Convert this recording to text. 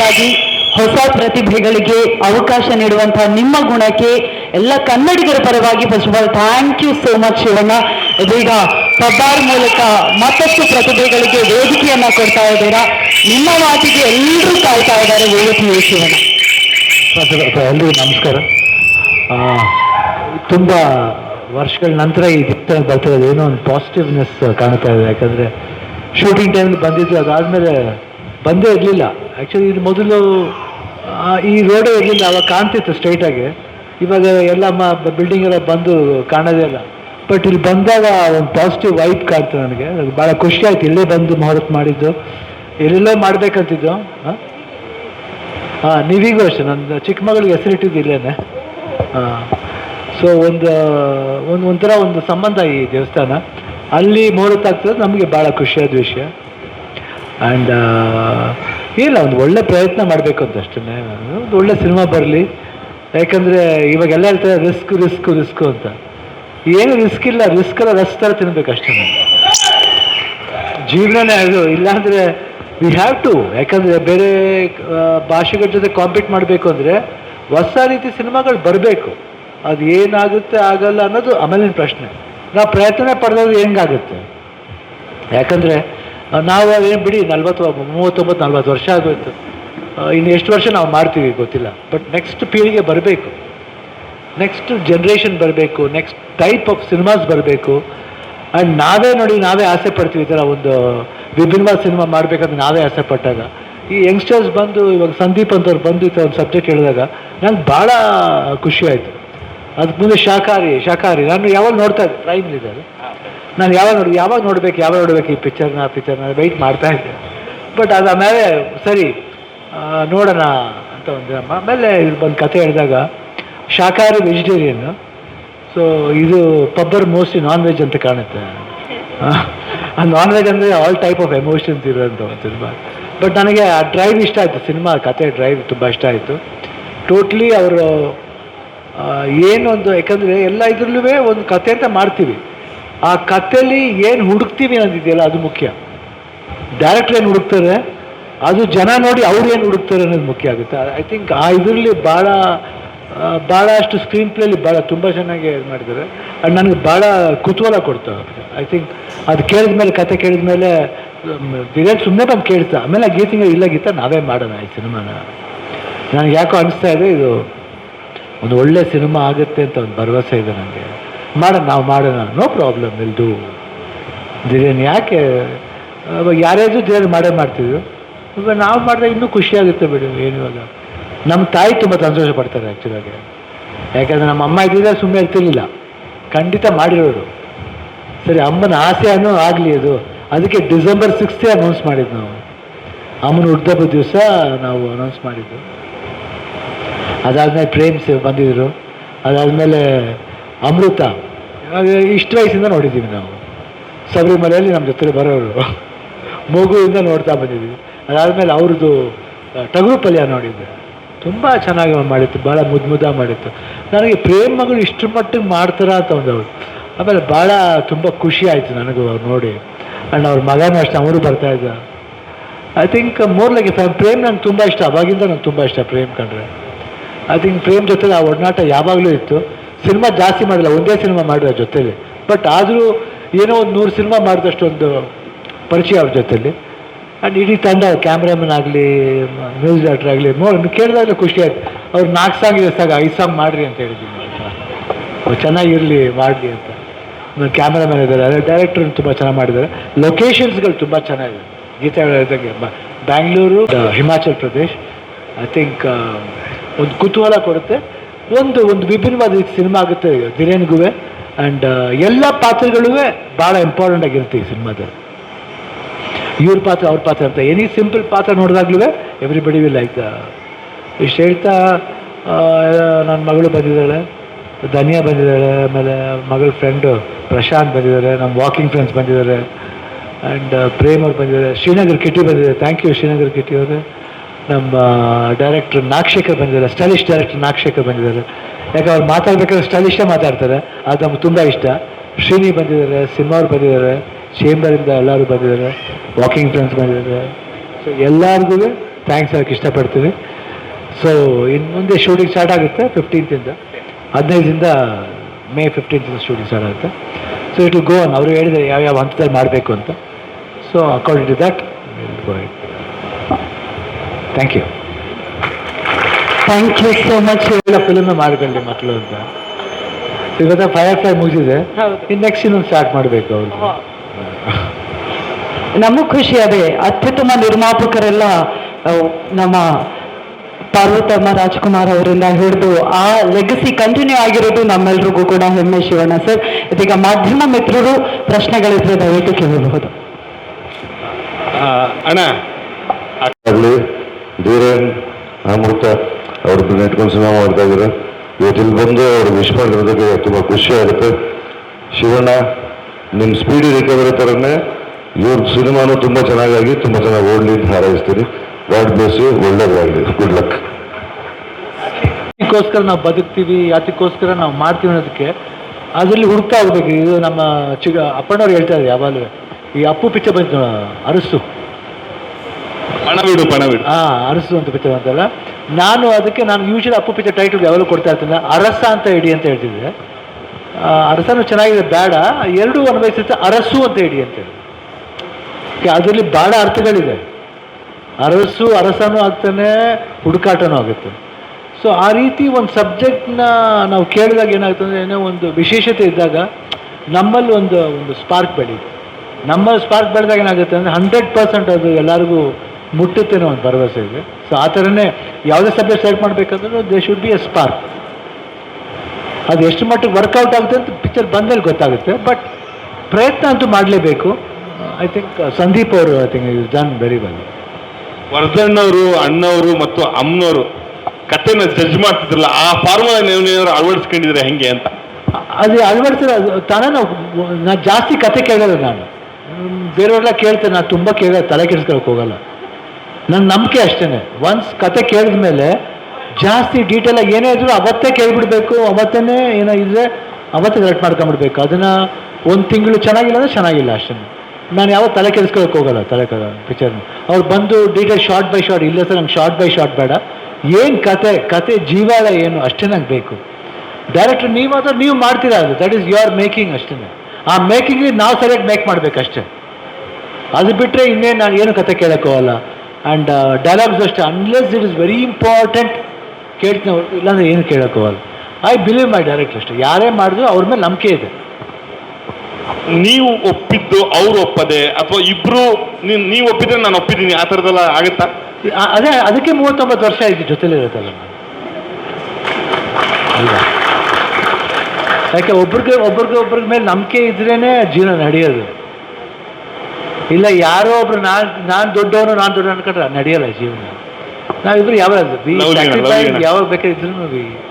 Brand ಹೊಸ ಪ್ರತಿಭೆಗಳಿಗೆ ಅವಕಾಶ ನೀಡುವಂತಹ ನಿಮ್ಮ ಗುಣಕ್ಕೆ ಎಲ್ಲ ಕನ್ನಡಿಗರ ಪರವಾಗಿ first of all thank you so much Shivanna. ಇದೀಗ ಪಬ್ಬಾರ್ ಮೂಲಕ ಮತ್ತಷ್ಟು ಪ್ರತಿಭೆಗಳಿಗೆ ವೇದಿಕೆಯನ್ನ ಕೊಡ್ತಾ ಇದ್ದೀರಾ. ನಿಮ್ಮ ಮಾತಿಗೆ ಎಲ್ಲರೂ ಕಾಯ್ತಾ ಇದ್ದಾರೆ ವೇದಿಕೆ ಶಿವಣ್ಣ. ಎಲ್ರಿಗೂ ನಮಸ್ಕಾರ. ತುಂಬ ವರ್ಷಗಳ ನಂತರ ಈ ಚಿತ್ರ ಬರ್ತಾ ಇದೆ ಏನೋ ಒಂದು ಪಾಸಿಟಿವ್ನೆಸ್ ಕಾಣ್ತಾ ಇದೆ. ಯಾಕಂದರೆ ಶೂಟಿಂಗ್ ಟೈಮಲ್ಲಿ ಬಂದಿದ್ದು ಅದಾದಮೇಲೆ ಬಂದೇ ಇರಲಿಲ್ಲ. ಆ್ಯಕ್ಚುಲಿ ಇದು ಮೊದಲು ಈ ರೋಡೇ ಇರಲಿಲ್ಲ. ಅವಾಗ ಕಾಣ್ತಿತ್ತು ಸ್ಟ್ರೈಟಾಗಿ ಇವಾಗ ಎಲ್ಲ ಮ ಬಿಲ್ಡಿಂಗ್ ಎಲ್ಲ ಬಂದು ಕಾಣೋದೇ ಇಲ್ಲ. ಬಟ್ ಇಲ್ಲಿ ಬಂದಾಗ ಒಂದು ಪಾಸಿಟಿವ್ ವೈಬ್ ಕಾಣ್ತು ನನಗೆ. ಭಾಳ ಖುಷಿ ಆಯ್ತು. ಇಲ್ಲೇ ಬಂದು ಮುಹೂರ್ತ ಮಾಡಿದ್ದು. ಎಲ್ಲೆಲ್ಲೋ ಮಾಡಬೇಕಂತಿದ್ದು. ಹಾಂ? ಹಾಂ, ನೀವೀಗೂ ಅಷ್ಟೇ. ನನ್ನ ಚಿಕ್ಕ ಮಗಳಿಗೆ ಹೆಸರಿಟ್ಟಿದ್ದು ಇಲ್ಲೇನೆ. ಹಾಂ. ಸೊ ಒಂದು ಒಂದು, ಒಂಥರ ಒಂದು ಸಂಬಂಧ ಈ ದೇವಸ್ಥಾನ. ಅಲ್ಲಿ ಮುಹೂರ್ತ ಆಗ್ತದೆ. ನಮಗೆ ಭಾಳ ಖುಷಿಯಾದ ವಿಷಯ. ಆ್ಯಂಡ್ ಇಲ್ಲ, ಒಂದು ಒಳ್ಳೆ ಪ್ರಯತ್ನ ಮಾಡಬೇಕು ಅಂತ ಅಷ್ಟೇ ಒಂದು ಒಳ್ಳೆ ಸಿನಿಮಾ ಬರಲಿ. ಯಾಕಂದರೆ ಇವಾಗೆಲ್ಲ ಹೇಳ್ತಾರೆ ರಿಸ್ಕ್ ರಿಸ್ಕ್ ರಿಸ್ಕ್ ಅಂತ. ಏನು ರಿಸ್ಕ್ ಇಲ್ಲ ರಿಸ್ಕ್ ಎಲ್ಲ ರಸ್ ಥರ ತಿನ್ಬೇಕು ಅಷ್ಟೇ ಜೀವನನೇ ಅದು. ಇಲ್ಲಾಂದರೆ ವಿ ಹ್ಯಾವ್ ಟು ಯಾಕಂದರೆ ಬೇರೆ ಭಾಷೆಗಳ ಜೊತೆ ಕಾಂಪೀಟ್ ಮಾಡಬೇಕು ಅಂದರೆ ಹೊಸ ರೀತಿ ಸಿನಿಮಾಗಳು ಬರಬೇಕು. ಅದು ಏನಾಗುತ್ತೆ, ಆಗಲ್ಲ ಅನ್ನೋದು ಆಮೇಲಿನ ಪ್ರಶ್ನೆ. ನಾವು ಪ್ರಯತ್ನ ಪಡೆದದ್ದು ಹೆಂಗಾಗುತ್ತೆ? ಯಾಕಂದರೆ ನಾವು ಏನು ಬಿಡಿ, ನಲ್ವತ್ತು, ಮೂವತ್ತೊಂಬತ್ತು, ನಲ್ವತ್ತು ವರ್ಷ ಆಗೋಯ್ತು. ಇನ್ನು ಎಷ್ಟು ವರ್ಷ ನಾವು ಮಾಡ್ತೀವಿ ಗೊತ್ತಿಲ್ಲ. ಬಟ್ ನೆಕ್ಸ್ಟ್ ಪೀಳಿಗೆ ಬರಬೇಕು. ನೆಕ್ಸ್ಟ್ ಜನ್ರೇಷನ್ ಬರಬೇಕು ನೆಕ್ಸ್ಟ್ ಟೈಪ್ ಆಫ್ ಸಿನಿಮಾಸ್ ಬರಬೇಕು. ಆ್ಯಂಡ್ ನಾವೇ ನೋಡಿ, ನಾವೇ ಆಸೆ ಪಡ್ತೀವಿ ಈ ಥರ ಒಂದು ವಿಭಿನ್ನವಾದ ಸಿನಿಮಾ ಮಾಡಬೇಕಂತ ನಾವೇ ಆಸೆ ಪಟ್ಟಾಗ. ಈ ಯಂಗ್ಸ್ಟರ್ಸ್ ಬಂದು, ಇವಾಗ ಸಂದೀಪ್ ಅಂತವ್ರು ಬಂದು ಈ ಥರ ಒಂದು ಸಬ್ಜೆಕ್ಟ್ ಹೇಳಿದಾಗ ನಂಗೆ ಭಾಳ ಖುಷಿ ಆಯಿತು. ಅದಕ್ಕೆ ಮುಂದೆ ಶಾಖಾರಿ ಶಾಖಾರಿ. ನಾನು ಯಾವಾಗ ನೋಡ್ತಾ ಇದ್ದೆ ಪ್ರೈಮ್ಲಿದ್ದಾರೆ ನಾನು ಯಾವಾಗ ನೋಡಿ, ಯಾವಾಗ ನೋಡ್ಬೇಕು ಯಾವಾಗ ನೋಡ್ಬೇಕು ಈ ಪಿಕ್ಚರ್ನ ಪಿಕ್ಚರ್ನ ವೆಯ್ಟ್ ಮಾಡ್ತಾ ಇದ್ದೆ. ಬಟ್ ಅದು ಆಮೇಲೆ ಸರಿ ನೋಡೋಣ ಅಂತ ಒಂದು ಆಮೇಲೆ ಇಲ್ಲಿ ಬಂದು ಕತೆ ಹೇಳಿದಾಗ, ಶಾಖಾಹಾರಿ ವೆಜಿಟೇರಿಯನ್ ಸೊ ಇದು ಪಬ್ಬರ್ ಮೋಸ್ಟ್ಲಿ ನಾನ್ ವೆಜ್ ಅಂತ ಕಾಣುತ್ತೆ. ಆ ನಾನ್ ವೆಜ್ ಅಂದರೆ ಆಲ್ ಟೈಪ್ ಆಫ್ ಎಮೋಷನ್ಸ್ ಇರೋಂಥ ಒಂದು ಸಿನಿಮಾ. ಬಟ್ ನನಗೆ ಆ ಡ್ರೈವ್ ಇಷ್ಟ ಆಯಿತು, ಸಿನಿಮಾ, ಕತೆ ಡ್ರೈವ್ ತುಂಬ ಇಷ್ಟ ಆಯಿತು. ಟೋಟ್ಲಿ ಅವರು ಏನೊಂದು, ಯಾಕಂದರೆ ಎಲ್ಲ ಇದ್ರಲ್ಲೂ ಒಂದು ಕತೆ ಅಂತ ಮಾಡ್ತೀವಿ. ಆ ಕಥೆಲಿ ಏನು ಹುಡುಕ್ತೀವಿ ಅನ್ನೋದಿದೆಯಲ್ಲ, ಅದು ಮುಖ್ಯ. ಡೈರೆಕ್ಟ್ರ್ ಏನು ಹುಡುಕ್ತಾರೆ, ಅದು ಜನ ನೋಡಿ ಅವ್ರು ಏನು ಹುಡುಕ್ತಾರೆ ಅನ್ನೋದು ಮುಖ್ಯ ಆಗುತ್ತೆ. ಐ ಥಿಂಕ್ ಆ ಇದರಲ್ಲಿ ಭಾಳ ಭಾಳಷ್ಟು ಸ್ಕ್ರೀನ್ ಪ್ಲೇಲಿ ಭಾಳ ತುಂಬ ಚೆನ್ನಾಗಿ ಇದು ಮಾಡಿದ್ದಾರೆ. ಆ್ಯಂಡ್ ನನಗೆ ಭಾಳ ಕುತೂಹಲ ಕೊಡ್ತಾರೆ ಐ ಥಿಂಕ್ ಅದು ಕೇಳಿದ ಮೇಲೆ, ಕತೆ ಕೇಳಿದ ಮೇಲೆ ಡಿರೆಕ್ಟ್ ಸುಮ್ಮನೆ ಬಂದು ಕೇಳ್ತಾ, ಆಮೇಲೆ ಆ ಗೀತಿಂಗ್ ಇಲ್ಲ, ಗೀತ ನಾವೇ ಮಾಡೋಣ ಈ ಸಿನಿಮಾನ. ನನಗೆ ಯಾಕೋ ಅನಿಸ್ತಾ ಇದೆ, ಇದು ಒಂದು ಒಳ್ಳೆ ಸಿನಿಮಾ ಆಗುತ್ತೆ ಅಂತ ಒಂದು ಭರವಸೆ ಇದೆ ನನಗೆ. ಮಾಡೋಣ ನಾವು ಮಾಡೋಣ, ನೋ ಪ್ರಾಬ್ಲಮ್ ಇಲ್ದು ಬಿರಿಯಾನಿ ಯಾಕೆ ಯಾರ್ಯಾರು ದೇವ್ರು ಮಾಡೇ ಮಾಡ್ತಿದ್ರು, ಇವಾಗ ನಾವು ಮಾಡಿದಾಗ ಇನ್ನೂ ಖುಷಿಯಾಗುತ್ತೆ ಬಿಡು, ಏನು ಇವಾಗ. ನಮ್ಮ ತಾಯಿ ತುಂಬ ಸಂತೋಷ ಪಡ್ತಾರೆ ಆ್ಯಕ್ಚುಲಾಗಿ ಯಾಕಂದರೆ ನಮ್ಮ ಅಮ್ಮ ಇದ್ದಿದ್ರೆ ಸುಮ್ಮನೆ ಇರ್ತಿರ್ಲಿಲ್ಲ. ಖಂಡಿತ ಮಾಡಿರೋರು. ಸರಿ, ಅಮ್ಮನ ಆಸೆನೂ ಆಗಲಿ ಅದು. ಅದಕ್ಕೆ ಡಿಸೆಂಬರ್ ಸಿಕ್ಸ್ತೆ ಅನೌನ್ಸ್ ಮಾಡಿದ್ದು ನಾವು. ಅಮ್ಮನ ಹುಡ್ದಬ್ಬ ದಿವಸ ನಾವು ಅನೌನ್ಸ್ ಮಾಡಿದ್ದು. ಅದಾದಮೇಲೆ ಪ್ರೇಮ್ಸ್ ಬಂದಿದ್ದರು ಅದಾದಮೇಲೆ ಅಮೃತ. ಇಷ್ಟು ವಯಸ್ಸಿಂದ ನೋಡಿದ್ದೀವಿ ನಾವು. ಸಬರಿಮಲೆಯಲ್ಲಿ ನಮ್ಮ ಜೊತೆ ಬರೋರು. ಮಗುವಿಂದ ನೋಡ್ತಾ ಬಂದಿದ್ದೀವಿ. ಅದಾದಮೇಲೆ ಅವ್ರದ್ದು ಟಗರು ಪಲ್ಯ ನೋಡಿದ್ದೆ. ತುಂಬ ಚೆನ್ನಾಗಿ ಮಾಡಿತ್ತು. ಭಾಳ ಮುದ್ದು ಮುದ್ದ ಮಾಡಿತ್ತು. ನನಗೆ ಪ್ರೇಮ್ ಮಗಳು ಇಷ್ಟು ಮಟ್ಟಿಗೆ ಮಾಡ್ತಾರ ಅಂತ ಒಂದು ಅವ್ರು. ಆಮೇಲೆ ಭಾಳ ತುಂಬ ಖುಷಿ ಆಯಿತು ನನಗೂ ಅವ್ರು ನೋಡಿ. ಆ್ಯಂಡ್ ಅವ್ರ ಮಗನೂ ಅಷ್ಟೇ ಅವರು ಬರ್ತಾ ಇದ್ದ. I think more like Prem ನಂಗೆ ತುಂಬ ಇಷ್ಟ. ಅವಾಗಿಂದ ನಂಗೆ ತುಂಬ ಇಷ್ಟ ಪ್ರೇಮ್ ಕಂಡ್ರೆ. ಐ ಥಿಂಕ್ ಪ್ರೇಮ್ ಜೊತೆ ಆ ಒಡನಾಟ ಯಾವಾಗಲೂ ಇತ್ತು. ಸಿನಿಮಾ ಜಾಸ್ತಿ ಮಾಡಿಲ್ಲ, ಒಂದೇ ಸಿನಿಮಾ ಮಾಡಿದ ಜೊತೆಲಿ. ಬಟ್ ಆದರೂ ಏನೋ ಒಂದು ನೂರು ಸಿನಿಮಾ ಮಾಡಿದಷ್ಟೊಂದು ಪರಿಚಯ ಅವ್ರ ಜೊತೆಲಿ. ಆ್ಯಂಡ್ ಇಡೀ ತಂಡ ಕ್ಯಾಮ್ರಾಮನ್ ಆಗಲಿ ಮ್ಯೂಸಿಕ್ ಡೈರೆಕ್ಟರ್ ಆಗಲಿ, ನೋಡಿ ಕೇಳಿದಾಗಲೇ ಖುಷಿ ಆಯ್ತು. ಅವ್ರು ನಾಲ್ಕು ಸಾಂಗ್ ಇದೆ ಸಾಗ ಐದು ಸಾಂಗ್ ಮಾಡಿರಿ ಅಂತ ಹೇಳಿದ್ದೀನಿ ಚೆನ್ನಾಗಿರಲಿ, ಮಾಡಲಿ ಅಂತ. ಆಮೇಲೆ ಕ್ಯಾಮ್ರಾಮನ್ ಇದ್ದಾರೆ, ಅದೇ ಡೈರೆಕ್ಟರ್ ತುಂಬ ಚೆನ್ನಾಗಿ ಮಾಡಿದ್ದಾರೆ. ಲೊಕೇಶನ್ಸ್ಗಳು ತುಂಬ ಚೆನ್ನಾಗಿದೆ. ಗೀತಾ ಹೇಳಿದಂಗೆ ಬ್ಯಾಂಗ್ಳೂರು ಹಿಮಾಚಲ್ ಪ್ರದೇಶ್ ಐ ಥಿಂಕ್ ಒಂದು ಕುತೂಹಲ ಕೊಡುತ್ತೆ. ಒಂದು ಒಂದು ವಿಭಿನ್ನವಾದ ಸಿನಿಮಾ ಆಗುತ್ತೆ ಬಿರಿಯಾನಿಗೂ ಆ್ಯಂಡ್ ಎಲ್ಲ ಪಾತ್ರಗಳೂ ಭಾಳ ಇಂಪಾರ್ಟೆಂಟ್ ಆಗಿರುತ್ತೆ ಈ ಸಿನಿಮಾದಲ್ಲಿ. ಇವ್ರ ಪಾತ್ರ, ಅವ್ರ ಪಾತ್ರ ಅಂತ. ಎನಿ ಸಿಂಪಲ್ ಪಾತ್ರ ನೋಡಿದಾಗ್ಲೂ ಎವ್ರಿಬಡಿ ವಿಲ್ ಲೈಕ್ ಇಷ್ಟು ಹೇಳ್ತಾ ನನ್ನ ಮಗಳು ಬಂದಿದ್ದಾಳೆ, ಧನಿಯಾ ಬಂದಿದ್ದಾಳೆ, ಆಮೇಲೆ ಮಗಳ ಫ್ರೆಂಡು ಪ್ರಶಾಂತ್ ಬಂದಿದ್ದಾರೆ ನಮ್ಮ ವಾಕಿಂಗ್ ಫ್ರೆಂಡ್ಸ್ ಬಂದಿದ್ದಾರೆ ಆ್ಯಂಡ್ ಪ್ರೇಮ್ ಅವ್ರು ಬಂದಿದ್ದಾರೆ, ಶ್ರೀನಗರ್ ಕಿಟಿ ಬಂದಿದೆ ಥ್ಯಾಂಕ್ ಯು ಶ್ರೀನಗರ್ ಕಿಟ್ಟಿ ಅವರೇ. ನಮ್ಮ ಡೈರೆಕ್ಟರ್ ನಾಗಶೇಖರ್ ಬಂದಿದ್ದಾರೆ ಸ್ಟೈಲಿಶ್ ಡೈರೆಕ್ಟರ್ ನಾಗಶೇಖರ್ ಬಂದಿದ್ದಾರೆ. ಯಾಕೆ ಅವ್ರು ಮಾತಾಡ್ಬೇಕಾದ್ರೆ ಸ್ಟೈಲಿಶೇ ಮಾತಾಡ್ತಾರೆ, ಅದು ನಮ್ಗೆ ತುಂಬ ಇಷ್ಟ. ಶ್ರೀನಿ ಬಂದಿದ್ದಾರೆ, ಸಿನಿಮಾ ಅವ್ರು ಬಂದಿದ್ದಾರೆ ಚೇಂಬರಿಂದ ಎಲ್ಲರೂ ಬಂದಿದ್ದಾರೆ ವಾಕಿಂಗ್ ಫ್ರೆಂಡ್ಸ್ ಬಂದಿದ್ದಾರೆ. ಸೊ ಎಲ್ಲರಿಗೂ ಥ್ಯಾಂಕ್ಸ್ ಹೇಳಕ್ಕೆ ಇಷ್ಟಪಡ್ತೀವಿ ಸೊ ಇನ್ನು ಮುಂದೆ ಶೂಟಿಂಗ್ ಸ್ಟಾರ್ಟ್ ಆಗುತ್ತೆ ಫಿಫ್ಟೀನ್ತಿಂದ ಹದಿನೈದರಿಂದ ಮೇ ಫಿಫ್ಟೀನ್ತಿಂದ ಶೂಟಿಂಗ್ ಸ್ಟಾರ್ಟ್ ಆಗುತ್ತೆ. ಸೊ ಇಟ್ ಗೋ ಆನ್ ಅವರು ಹೇಳಿದರೆ ಯಾವ್ಯಾವ ಹಂತದಲ್ಲಿ ಮಾಡಬೇಕು ಅಂತ. So according to that thank you thank you so much ಎಲ್ಲ ಫಿಲ್ಮ್ ಮಾಡ್ಕೊಳ್ಳಿ ಮಕ್ಕಳು ಅಂತ. ಇವತ್ತ ಫೈರ್ ಫ್ಲೈ ಮುಗಿಸಿದೆ. ಇನ್ನು ನೆಕ್ಸ್ಟ್ ಇನ್ನೊಂದು ಸ್ಟಾರ್ಟ್ ಮಾಡಬೇಕು ಅವ್ರು. ನಮಗೂ ಖುಷಿ ಅದೇ ಅತ್ಯುತ್ತಮ ನಿರ್ಮಾಪಕರೆಲ್ಲ ನಮ್ಮ ಪಾರ್ವತಮ್ಮ ರಾಜ್ಕುಮಾರ್ ಅವರಿಂದ ಹಿಡಿದು ಆ ಲೆಗಸಿ ಕಂಟಿನ್ಯೂ ಆಗಿರೋದು ನಮ್ಮೆಲ್ರಿಗೂ ಕೂಡ ಹೆಮ್ಮೆ ಶಿವಣ್ಣ ಸರ್. ಇದೀಗ ಮಾಧ್ಯಮ ಮಿತ್ರರು ಪ್ರಶ್ನೆಗಳಿದ್ರೆ ದಯವಿಟ್ಟು ಕೇಳಬಹುದು. ಅಣ್ಣ. ಧೀರೇನ್ ಅಮೃತ ಅವ್ರ ನೆಟ್ಕೊಂಡು ಸಿನಿಮಾ ಮಾಡ್ತಾ ಇದ್ದಾರೆ. ಇವತ್ತಿಲ್ಲಿ ಬಂದು ಅವ್ರು ವಿಶ್ ಮಾಡಿರೋದಕ್ಕೆ ತುಂಬ ಖುಷಿ ಆಗುತ್ತೆ. ಶಿವಣ್ಣ ನಿಮ್ಮ ಸ್ಪೀಡಿ ರಿಕವರಿ ಥರನೇ ಇವ್ರ ಸಿನಿಮಾನು ತುಂಬ ಚೆನ್ನಾಗಾಗಿ ತುಂಬ ಚೆನ್ನಾಗಿ ಓಡಲಿ ಅಂತ ಹಾರೈಸ್ತೀನಿ. ಗಾಡ್ ಬ್ಲೆಸ್ ಯು ಒಳ್ಳೇದಾಗಲಿ. ಗುಡ್ ಲಕ್ ಅದಕ್ಕೋಸ್ಕರ ನಾವು ಬದುಕ್ತೀವಿ ಅದಕ್ಕೋಸ್ಕರ ನಾವು ಮಾಡ್ತೀವಿ ಅನ್ನೋದಕ್ಕೆ ಅದರಲ್ಲಿ ಹುಡುಕ್ತಾ ಹೋಗ್ಬೇಕು. ಇದು ನಮ್ಮ ಚಿಗ ಅಪ್ಪಣ್ಣವ್ರು ಹೇಳ್ತಾ ಇದ್ದಾರೆ ಯಾವಾಗಲೂ. ಈ ಅಪ್ಪು ಪಿಚ್ಚ ಬಂತು ಅರಸು. ಪಣವೀಡು ಪಣವಿಡು ಆ ಅರಸು ಅಂತ ಪಿಕ್ಚರ್ ನಾನು ಅದಕ್ಕೆ, ನಾನು ಯೂಶಲಿ ಅಪ್ಪು ಪಿಚ್ಚರ್ ಟೈಟಲ್ ಯಾವಾಗಲೂ ಕೊಡ್ತಾ ಇರ್ತೀನಿ. ಅರಸ ಅಂತ ಇಡಿ ಅಂತ ಹೇಳ್ತಿದ್ದೆ. ಅರಸನು ಚೆನ್ನಾಗಿದೆ, ಬೇಡ. ಎರಡೂ ಅನ್ವಯಿಸುತ್ತೆ, ಅರಸು ಅಂತ ಇಡಿ ಅಂತೇಳಿ ಅದರಲ್ಲಿ ಭಾಳ ಅರ್ಥಗಳಿದೆ. ಅರಸು, ಅರಸನೂ ಆಗ್ತಾನೆ, ಹುಡುಕಾಟನೂ ಆಗುತ್ತೆ. ಸೊ ಆ ರೀತಿ ಒಂದು ಸಬ್ಜೆಕ್ಟ್ನ ನಾವು ಕೇಳಿದಾಗ ಏನಾಗುತ್ತೆ ಅಂದರೆ, ಏನೋ ಒಂದು ವಿಶೇಷತೆ ಇದ್ದಾಗ ನಮ್ಮಲ್ಲಿ ಒಂದು ಒಂದು ಸ್ಪಾರ್ಕ್ ಬೆಳೀತು. ನಮ್ಮ ಸ್ಪಾರ್ಕ್ ಬೆಳೆದಾಗ ಏನಾಗುತ್ತೆ ಅಂದರೆ ಹಂಡ್ರೆಡ್ ಪರ್ಸೆಂಟ್ ಅದು ಎಲ್ಲರಿಗೂ ಮುಟ್ಟುತ್ತೆ ಅನ್ನೋ ಒಂದು ಭರವಸೆ ಇದೆ. ಸೊ ಆ ಥರನೇ ಯಾವುದೇ subject select ಮಾಡಬೇಕಂದ್ರೂ they should be a spark ಅದು ಎಷ್ಟು ಮಟ್ಟಿಗೆ ವರ್ಕೌಟ್ ಆಗುತ್ತೆ ಅಂತ ಪಿಕ್ಚರ್ ಬಂದಲ್ಲಿ ಗೊತ್ತಾಗುತ್ತೆ. ಬಟ್ ಪ್ರಯತ್ನ ಅಂತೂ ಮಾಡಲೇಬೇಕು. ಐ ಥಿಂಕ್ ಸಂದೀಪ್ ಅವರು I think is done very well ವರ್ಧಣ್ಣವರು ಅಣ್ಣವರು ಮತ್ತು ಅಮ್ಮನವರು ಕಥೆನ ಜಡ್ಜ್ ಮಾಡ್ತಿದ್ರಲ್ಲ ಆ ಫಾರ್ಮುಲಾ ನೀವು ಏನಾದ್ರು ಅಳವಡಿಸ್ಕೊಂಡಿದ್ರೆ ಹೆಂಗೆ ಅಂತ? ಅದು ಅಳವಡಿಸಿದ್ರೆ ಅದು ತಾನೇ ನಾವು ನಾನು ಜಾಸ್ತಿ ಕತೆ ಕೇಳಲ್ಲ ನಾನು. ಬೇರೆಯವರೆಲ್ಲ ಬೇರೆಯವ್ರೆಲ್ಲ ಕೇಳ್ತೇನೆ ನಾನು ತುಂಬ ಕೇಳ ತಲೆ ಕೆಡಿಸ್ಕೊಳಕ್ಕೆ ಹೋಗಲ್ಲ. ನನ್ನ ನಂಬಿಕೆ ಅಷ್ಟೇ ಒನ್ಸ್ ಕತೆ ಕೇಳಿದ ಮೇಲೆ ಜಾಸ್ತಿ ಡೀಟೇಲಾಗಿ ಏನೇ ಇದ್ರು ಅವತ್ತೇ ಕೇಳಿಬಿಡ್ಬೇಕು ಅವತ್ತೇ ಏನೋ ಇದ್ರೆ ಅವತ್ತೇ ಕರೆಕ್ಟ್ ಮಾಡ್ಕೊಂಬಿಡ್ಬೇಕು ಅದನ್ನು ಒಂದು ತಿಂಗಳು ಚೆನ್ನಾಗಿಲ್ಲ ಅಂದರೆ ಚೆನ್ನಾಗಿಲ್ಲ ಅಷ್ಟೇ ನಾನು ಯಾವ ತಲೆ ಕೆಲಸಕ್ಕೆ ಹೋಗಲ್ಲ ತಲೆ ಪಿಕ್ಚರ್ನ ಅವ್ರು ಬಂದು ಡೀಟೇಲ್ ಶಾರ್ಟ್ ಬೈ ಶಾರ್ಟ್ ಇಲ್ಲ ಸರ್ ನಂಗೆ ಶಾರ್ಟ್ ಬೈ ಶಾರ್ಟ್ ಬೇಡ. ಏನು ಕತೆ ಕತೆ ಜೀವಾಳ ಏನು ಅಷ್ಟೇ ನಂಗೆ ಬೇಕು. ಡೈರೆಕ್ಟ್ರ್ ನೀವು ಮಾತ್ರ, ನೀವು ಮಾಡ್ತೀರಾ ಅದು. ದಟ್ ಈಸ್ ಯುವರ್ ಮೇಕಿಂಗ್ ಅಷ್ಟೇ ಆ ಮೇಕಿಂಗ್ ನಾವು ಸರಿಯಾಗಿ ಮೇಕ್ ಮಾಡಬೇಕಷ್ಟೇ ಅದು ಬಿಟ್ಟರೆ ಇನ್ನೇನು ನಾನು ಏನು ಕತೆ ಕೇಳೋಕ್ಕೋಗಲ್ಲ ಆ್ಯಂಡ್ ಡೈಲಾಗ್ಸ್ ಅಷ್ಟೇ. Unless it is very important ಕೇಳ್ತೀನಿ ಅವ್ರು. ಇಲ್ಲಾಂದ್ರೆ ಏನು ಕೇಳೋಕ್ಕೋಲ್ಲ ಐ ಬಿಲೀವ್ ಮೈ ಡೈರೆಕ್ಟ್ ಅಷ್ಟೇ. ಯಾರೇ ಮಾಡಿದ್ರು ಅವ್ರ ಮೇಲೆ ನಂಬಿಕೆ ಇದೆ. ನೀವು ಒಪ್ಪಿದ್ದು ಅವ್ರು ಒಪ್ಪದೆ ಅಥವಾ ಇಬ್ರು ನೀವು ಒಪ್ಪಿದ್ರೆ ನಾನು ಒಪ್ಪಿದ್ದೀನಿ. ಆ ಥರದೆಲ್ಲ ಆಗುತ್ತಾ? ಅದೇ ಅದಕ್ಕೆ ಮೂವತ್ತೊಂಬತ್ತು ವರ್ಷ ಆಯ್ತು ಜೊತೆಲಿ ಇರುತ್ತಲ್ಲ ಅಲ್ವಾ ಯಾಕೆ ಒಬ್ರಿಗೆ ಒಬ್ರಿಗೆ ಒಬ್ರಿಗೆ ಮೇಲೆ ನಂಬಿಕೆ ಇದ್ರೇ ಜೀವನ ನಡೆಯೋದು. ಇಲ್ಲ ಯಾರೋ ಒಬ್ರು ನಾನು ನಾನು ದೊಡ್ಡವನು ನಾನು ದೊಡ್ಡ ಅನ್ಕೊಂಡ್ರೆ ನಡೆಯಲ್ಲ ಜೀವನ ನಾವಿಬ್ರು ಅಣ್ಣ. ಯಾವಾಗ ಬೇಕಾದ್ರೆ ಇದ್ರು